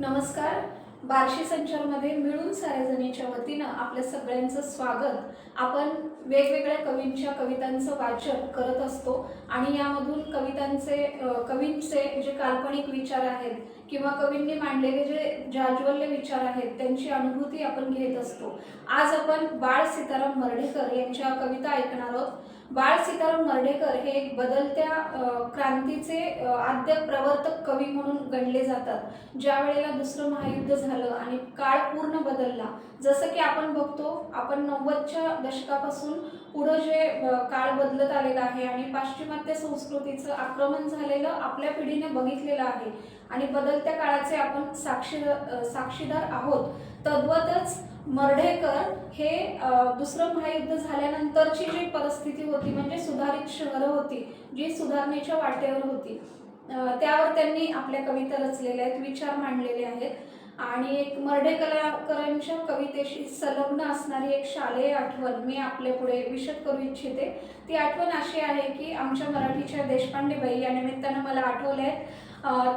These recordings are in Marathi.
नमस्कार. बार्शी संचारमध्ये मिळून सारेजणीच्या वतीनं आपल्या सगळ्यांचं स्वागत. आपण वेगवेगळ्या कवींच्या कवितांचं वाचन करत असतो आणि यामधून कवितांचे कवींचे जे काल्पनिक विचार आहेत किंवा कवींनी मांडलेले जे जाज्वल्य विचार आहेत त्यांची अनुभूती आपण घेत असतो. आज आपण बाळ सीताराम मर्ढेकर यांच्या कविता ऐकणार आहोत. बाळ सीताराम मर्डेकर हे एक बदलत्या क्रांतीचे आद्य प्रवर्तक कवी म्हणून गणले जातात. ज्या वेळेला दुसरं महायुद्ध झालं आणि काळ पूर्ण बदलला जसं की आपण बघतो आपण नव्वदच्या दशकापासून पुढं जे काळ बदलत आलेला आहे आणि पाश्चिमात्य संस्कृतीचं आक्रमण झालेलं आपल्या पिढीने बघितलेलं आहे आणि बदलत्या काळाचे आपण साक्षी साक्षीदार आहोत. तद्वतच मर्ढेकर हे दुसरं महायुद्ध झाल्यानंतरची जी परिस्थिती होती म्हणजे सुधारित शहरं होती जी सुधारणेच्या वाटेवर होती. त्यावर त्यांनी आपल्या कविता रचलेल्या आहेत विचार मांडलेले आहेत. आणि एक मर्डे कलाकरांच्या कवितेशी संलग्न असणारी एक शालेय आठवण मी आपल्या पुढे विशद करू इच्छिते. ती आठवण अशी आहे की आमच्या मराठीच्या देशपांडे बाई या निमित्तानं मला आठवलं आहे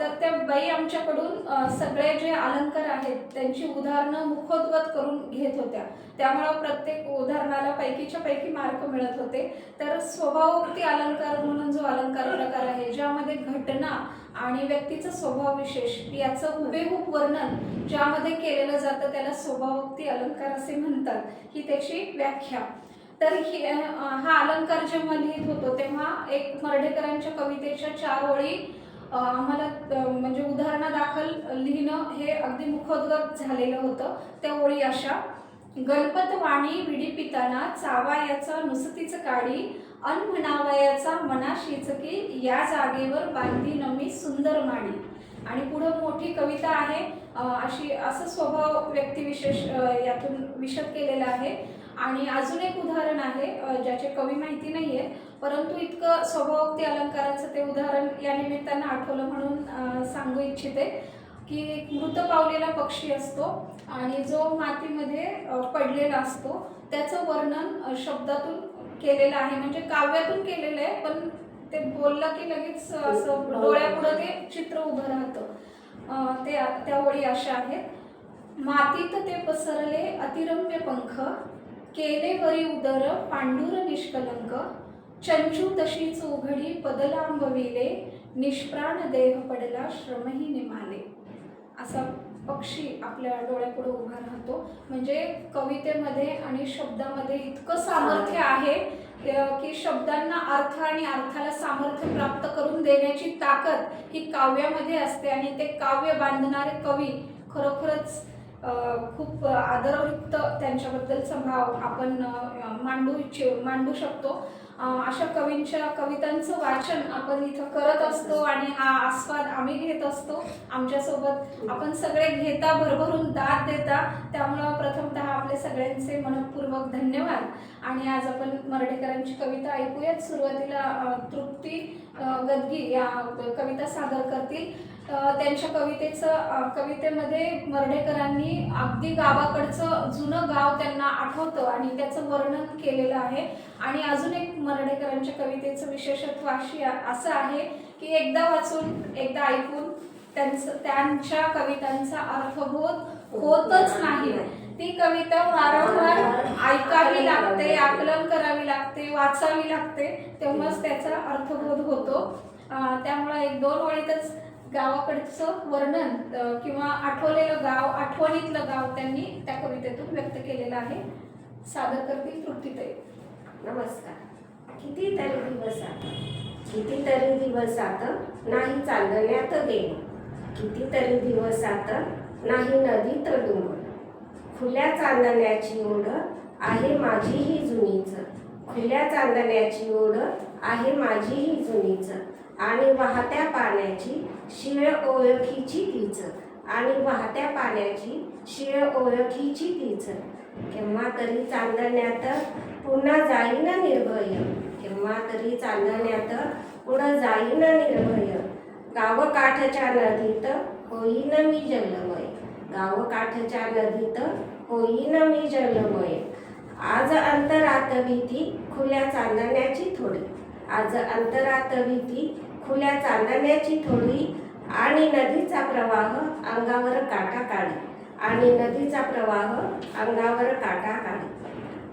तर त्या बाई आमच्याकडून सगळे जे अलंकार आहेत त्यांची उदाहरणं मुखोद्गत करून घेत होत्या. त्यामुळं प्रत्येक उदाहरणाला पैकीच्या पैकी मार्क मिळत होते. तर स्वभावोक्ती अलंकार म्हणून जो अलंकार प्रकार आहे ज्यामध्ये घटना आणि व्यक्तीचा स्वभाव विशेष. याचं हुबेहूब वर्णन ज्यामध्ये केलेलं जातं त्याला स्वभावोक्ती अलंकार असे म्हणतात. ही त्याची व्याख्या. तर ही हा अलंकार जेव्हा लिहित होतो तेव्हा एक मर्ढेकरांच्या कवितेच्या चार ओळी आम्हाला म्हणजे उदाहरणादाखल लिहिणं हे अगदी मुखोद्गत झालेलं होतं. त्या ओळी अशा. गणपत वाणी विडी पिताना चावा याचा नुसतीच काढी अन म्हणावयाचा मनाशीच की या जागेवर बांधी नमी सुंदर माडी. आणि पुढं मोठी कविता आहे अशी असं स्वभाव व्यक्तिविशेष यातून विशद केलेला आहे. आणि अजून एक उदाहरण आहे ज्याचे कवी माहिती नाही आहे परंतु इतकं स्वभावोक्ती अलंकाराचं ते उदाहरण या निमित्तानं आठवलं म्हणून सांगू इच्छिते की एक मृत पावलेला पक्षी असतो आणि जो मातीमध्ये पडलेला असतो त्याचं वर्णन शब्दातून केलेलं आहे. म्हणजे काव्यातून केलेलं आहे पण ते बोललं की लगेच असं डोळ्यापुढं ते चित्र उभं राहतं. ते त्या ओळी अशा आहेत. मातीत ते पसरले अतिरम्य पंख केले वरी उदर पांडुर निष्कलंक चंचू तशीच उघडी पदलांबविले निष्प्राण देह पडला श्रमही निमाले. असा पक्षी आपल्या डोळ्यापुढे उभा राहतो. म्हणजे कवितेमध्ये आणि शब्दामध्ये इतकं सामर्थ्य आहे की शब्दांना अर्थ आणि अर्थाला सामर्थ्य प्राप्त करून देण्याची ताकद ही काव्यामध्ये असते आणि ते काव्य बांधणारे कवी खरोखरच खूप आदरयुक्त त्यांच्याबद्दल संभाव आपण मांडू इच्छ मांडू शकतो. अशा कवींच्या कवितांचं वाचन आपण इथं करत असतो आणि हा आस्वाद आम्ही घेत असतो. आमच्यासोबत आपण सगळे घेता भरभरून दाद देता. त्यामुळं प्रथमतः आपले सगळ्यांचे मनपूर्वक धन्यवाद. आणि आज आपण मर्डेकरांची कविता ऐकूयात. सुरुवातीला तृप्ती गदगी या कविता सादर करतील. त्यांच्या कवितेचं कवितेमध्ये मर्डेकरांनी अगदी गावाकडचं जुनं गाव त्यांना आठवतं आणि त्याचं वर्णन केलेलं आहे. आणि अजून एक मर्डेकरांच्या कवितेचं विशेषत्व अशी असं आहे की एकदा वाचून एकदा ऐकून त्यांचं त्यांच्या कवितांचा अर्थबोध होतच नाही. ती कविता वारंवार ऐकावी लागते आकलन करावी लागते वाचावी लागते. तेव्हाच त्याचा अर्थबोध होतो. त्यामुळे एक दोन ओळीतच गावाकडचं वर्णन किंवा आठवलेलं गाव आठवणीतलं गाव त्यांनी त्या कवितेतून व्यक्त केलेलं आहे. सादर करतील तृप्तीताई. नमस्कार. कितीतरी दिवसात कितीतरी दिवसात नाही चांदण्यात गेलो. कितीतरी दिवसात नाही नदीत डुंबर खुल्या चांदण्याची ओढ आहे माझी ही जुनीच. खुल्या चांदण्याची ओढ आहे माझी ही जुनीच. आणि वाहत्या पाण्याची शिळ ओळखीची तीच. आणि वाहत्या पाण्याची शिळ ओळखीची तीच. केव्हा तरी चांदण्यात पुन्हा जाईन निर्भय. केव्हा तरी चांदण्यात पुढं जाईन निर्भय. गावकाठच्या नदीत होईन मी जलमय. गावकाठच्या नदीत होईन मी जन्मय आज अंतरात भीती खुल्या चांदण्याची थोडी. आज अंतरात भीती खुल्या चांदण्याची थोडी. आणि नदीचा प्रवाह अंगावर काटा काढी. आणि नदीचा प्रवाह अंगावर काटा काढी.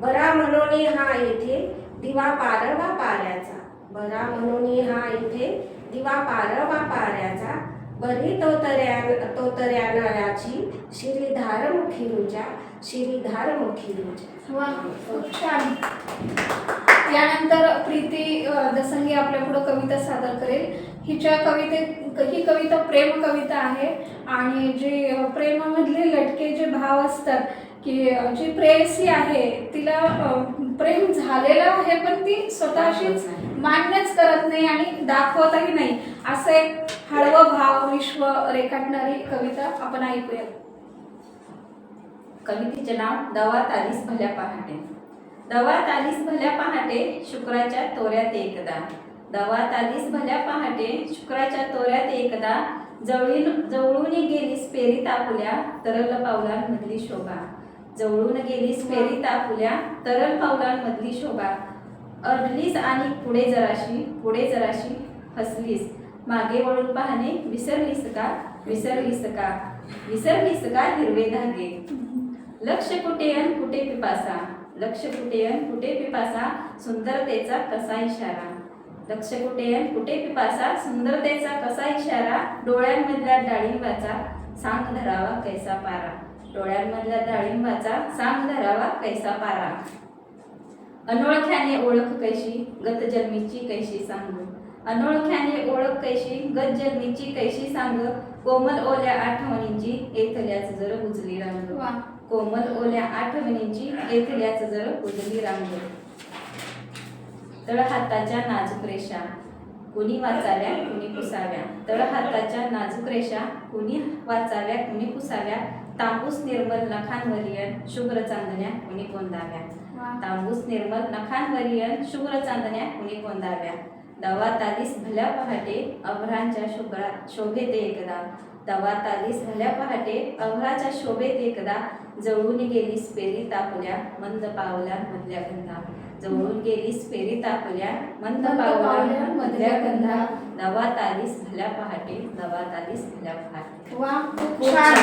बरा म्हणून हा येथे दिवा पारवा पाऱ्याचा. बरा म्हणून हा इथे दिवा पारवा पाऱ्याचा. बरी तोतऱ्या तोतऱ्याची श्रीधार मुखी रुजा श्रीधारमुखी रुजा. वा खूप छान. यानंतर प्रीती दसंगी आपल्या पुढे कविता सादर करेल. हिच्या कवितेत ही कविता प्रेम कविता आहे आणि जे प्रेमामधले लटके जे भाव असतात की जी प्रेयसी आहे तिला प्रेम झालेलं आहे पण ती स्वतःशीच मान्यच करत नाही आणि दाखवतही नाही. असं एक हळवं भाव विश्व रेखाटणारी कविता आपण ऐकूया. कवितेचे नाव दवात आलीस भल्या पहाटे. दवात आलीस भल्या पहाटे शुक्राच्या तोऱ्यात एकदा. दवात आलीस भल्या पहाटे शुक्राच्या तोऱ्यात एकदा. जवळून जवळून गेलीस पेरी तापुल्या तरल पावलांमधली शोभा. जवळून गेलीस पेरी तापुल्या तरल पावलांमधली शोभा. अडलीस आणि पुढे जराशी पुढे जराशी हसलीस मागे वळून पाहणे विसरलीस का? विसरलीस का? विसरलीस का? हिरवे धागे. लक्ष कुठे अन कुठे पिपासा? लक्ष कुठे अन कुठे पिपासा? सुंदरतेचा कसा इशारा? लक्ष कुठे अन कुठे पिपासा? सुंदरतेचा कसा इशारा? डोळ्यांमधल्या डाळिंबाचा सांग धरावा कैसा पारा? डोळ्यांमधल्या डाळिंबाचा सांग धरावा कैसा पारा? अनोळख्याने ओळख कैशी गत जन्मीची कैशी सांग. अनोळख्याने ओळख कैशी गत जन्मीची कैशी सांग. कोमल ओल्या आठवणींची येथल्याच जर उजली रंग. कोमल ओल्या आठवणींची येथल्याच जर उजली रांग. तळ हाताच्या नाजूक रेषा कुणी वाचाव्या कुणी पुसाव्या. तळ हाताच्या नाजूक रेषा कुणी वाचाव्या कुणी पुसाव्या. तांबूस निर्मल नखांवरियन शुभ्र चांदण्या कुणी गोंदाव्या वा. तांबूस निर्मल नखांवरियन शुभ्र चांदण्या कुणी गोंदाव्या दवात आलीस भल्या पहाटे अभ्रांच्या शुभ्रा शोभेत एकदा. दवात आलीस भल्या पहाटे अभ्राच्या शोभेत एकदा. जवळून गेलीस पेरी तापल्या मंद पावल्या मधल्या गंधा जवळून गेलीस पेरी तापल्या मंद पावल्या मधल्या गंधा दवात आलीस भल्या पहाटे दवात आलीस भल्या पहाटे. वा खूप छान.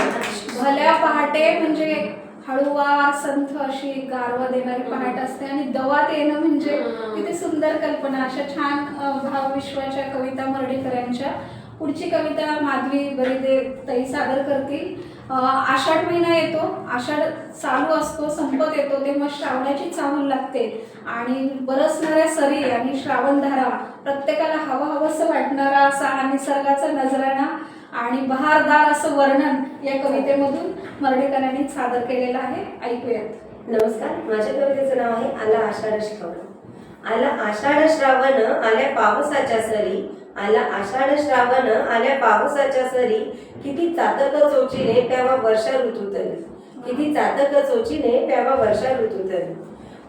भल्या पहाटे म्हणजे हळूवार संथ अशी गारवा देणारी पहाट असते आणि दवात येणं म्हणजे किती सुंदर कल्पना. अशा छान भावविश्वाच्या कविता मर्डेकरांच्या पुढची कविता माधवी बरिदे ताई सादर करतील. आषाढ महिना येतो आषाढ चालू असतो संपत येतो तेव्हा श्रावणाची चाहूल लागते. आणि बरसणाऱ्या सरी आणि श्रावणधारा प्रत्येकाला हवं हवंसं वाटणारा असा निसर्गाचा नजराणा आणि बहारदार असं वर्णन या कवितेमधून मर्डेकरांनी सादर केलेलं आहे. ऐकूयात. नमस्कार माझ्या कवितेचं नाव आहे आला आषाढ श्रावण. आला आषाढ श्रावण आल्या पावसाच्या सरी आला आषाढ श्रावण आल्या पावसाच्या सरी. किती चातक चोचीने प्यावा वर्षा ऋतू तरी. किती चातक चोचीने प्यावा वर्षा ऋतू तरी.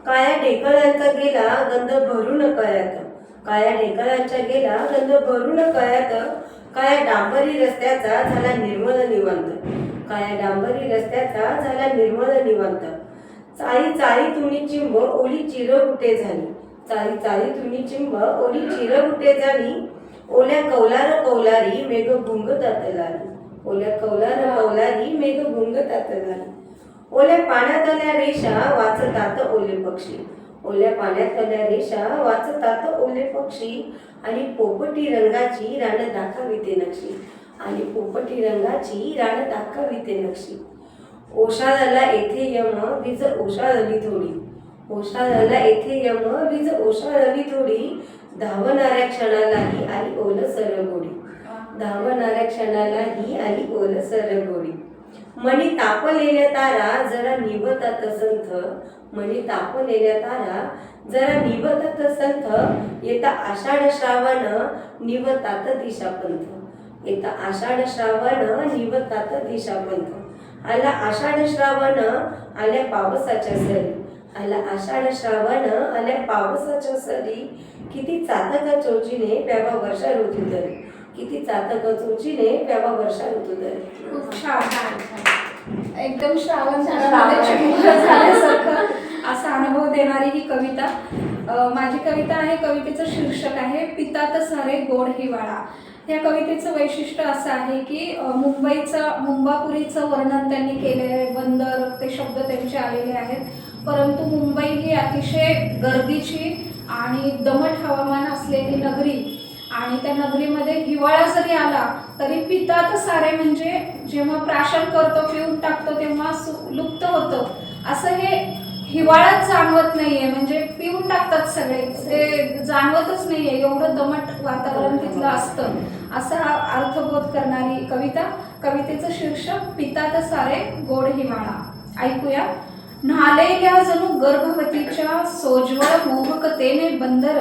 काया ढेकळांचा गेला गंध भरून कळ्यात. काया ढेकळांच्या गेला गंध भरून कळ्यात. काया डांबरी रस्त्याचा झाला निर्मळ निवांत. काया डांबरी रस्त्याचा झाला निर्मळ निवांत. चाळी चाळी तुम्ही चिंब ओली चिर कुठे झाली. चाळी चाळी तुम्ही चिंब ओली चिर कुठे झाली. ओल्या कौलार कौलारी मेघ गुंग तातलाली. ओल्या कौलार कौलारी मेघ गुंग तातलाली. ओल्या पाण्यात आल्या रेषा वाचतात ओले पक्षी. ओल्या पाण्यात आल्या रेषा वाचतात ओले पक्षी. आणि पोपटी रंगाची रान दाखविते नक्षी. आणि पोपटी रंगाची रान दाखविते नक्षी. ओशाळाला येथे यम वीज झाली थोडी. ओशाळाला येथे यम वीज झाली थोडी. धावणाऱ्या क्षणालाही आली ओल सरगोडी. धावणाऱ्या क्षणालाही आली ओल सरगोडी. मणी तापलेल्या तारा जरा निवतात संथ मणी तापलेल्या तारा जरा निवतात संथ येता आषाढ श्रावण निवतात दिशापंथ. येता आषाढ श्रावण निवतात दिशापंथ. आला आषाढ श्रावण आल्या पावसाच्या सरी. आला आषाढ श्रावण आल्या पावसाच्या सरी. किती चातक चोचीने प्यावा वर्षा ऋतू तरी किती चातक चोचीने प्यावा वर्षा ऋतू तरी खूप छान एकदम श्रावण झाल्यासारखं असा अनुभव देणारी ही कविता. माझी कविता आहे कवितेचं शीर्षक आहे पितात सारे गोड हिवाळा. या कवितेचं वैशिष्ट्य असं आहे की मुंबईचं मुंबापुरीचं वर्णन त्यांनी केलेलं आहे बंदर ते शब्द त्यांचे आलेले आहेत. परंतु मुंबई ही अतिशय गर्दीची आणि दमट हवामान असलेली नगरी आणि त्या नगरीमध्ये हिवाळा जरी आला तरी पितात सारे म्हणजे जेव्हा प्राशन करतो पिऊन टाकतो तेव्हा लुप्त होतं. असं हे हिवाळाच जाणवत नाहीये. म्हणजे पिऊन टाकतात सगळे. ते जाणवतच नाहीये. एवढं दमट वातावरण तिथलं असतं. असा अर्थबोध करणारी कविता. कवितेचं शीर्षक पितात सारे गोड हिवाळा. ऐकूया. न्हालेल्या जणू गर्भवतीच्या सोज्वळ मोहकतेने बंदर?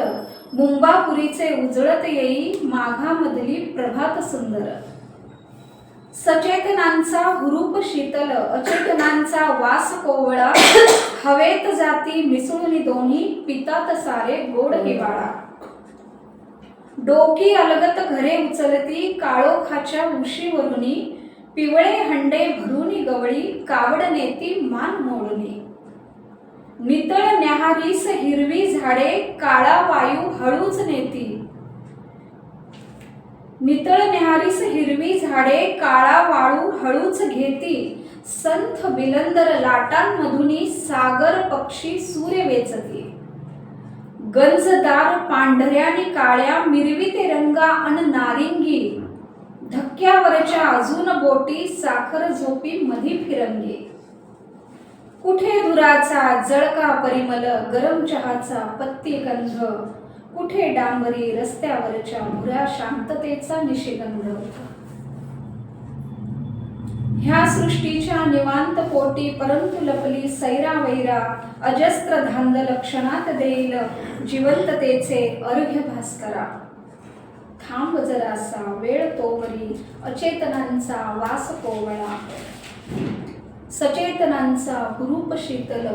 मुंबापुरीचे उजळत येई माघामधली प्रभात सुंदर. सचेतनांचा हुरूप शीतल अचेतनांचा वास कोवळा. हवेत जाती मिसळून दोन्ही पितात सारे गोड हिवाळा. डोकी अलगत घरे उचलती काळोखाच्या उशीवरुनी. पिवळे हंडे भरूनी गवळी कावड नेती मान मोडणे नितळ न्याहारीस हिरवी झाडे काळा वायू हळूच नेती. नितळ न्याहारीस हिरवी झाडे काळा वाळू हळूच घेती. संथ बिलंदर लाटांमधुनी सागर पक्षी सूर्य वेचती. गंजदार पांढऱ्या आणि काळ्या मिरवी ते रंगा अन नारिंगी. धक्क्यावरच्या अजून बोटी साखर झोपी मधी फिरंगे. कुठे दुराचा जळका परिमल गरम चहाचा पत्ती गंध? कुठे डांबरी रस्त्यावरच्या भुऱ्या शांततेचा निशिगंध ह्या सृष्टीच्या निवांत पोटी परंतु लपली सैरा वैरा अजस्त्र धांद लक्षणात देईल जिवंततेचे अर्घ्य भास्करा. थांब जरासा वेळ तोवरी अचेतनांचा वास कोवळा. सचेतनांचा हुरूप शीतल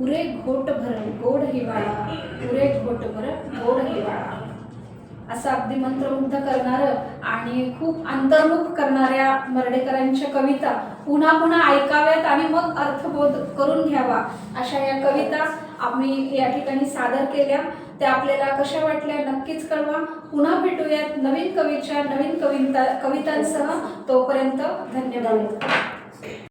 उरे घोटभर गोड हिवाळा उरे घोटभर गोड हिवाळा. असं अगदी मंत्रमुग्ध करणारं आणि खूप अंतर्मुख करणाऱ्या मर्डेकरांच्या कविता पुन्हा पुन्हा ऐकाव्यात आणि मग अर्थबोध करून घ्यावा. अशा या कविता आम्ही या ठिकाणी सादर केल्या. त्या आपल्याला कशा वाटल्या नक्कीच कळवा. पुन्हा भेटूयात नवीन कवीच्या नवीन कविता कवितांसह. तोपर्यंत धन्यवाद.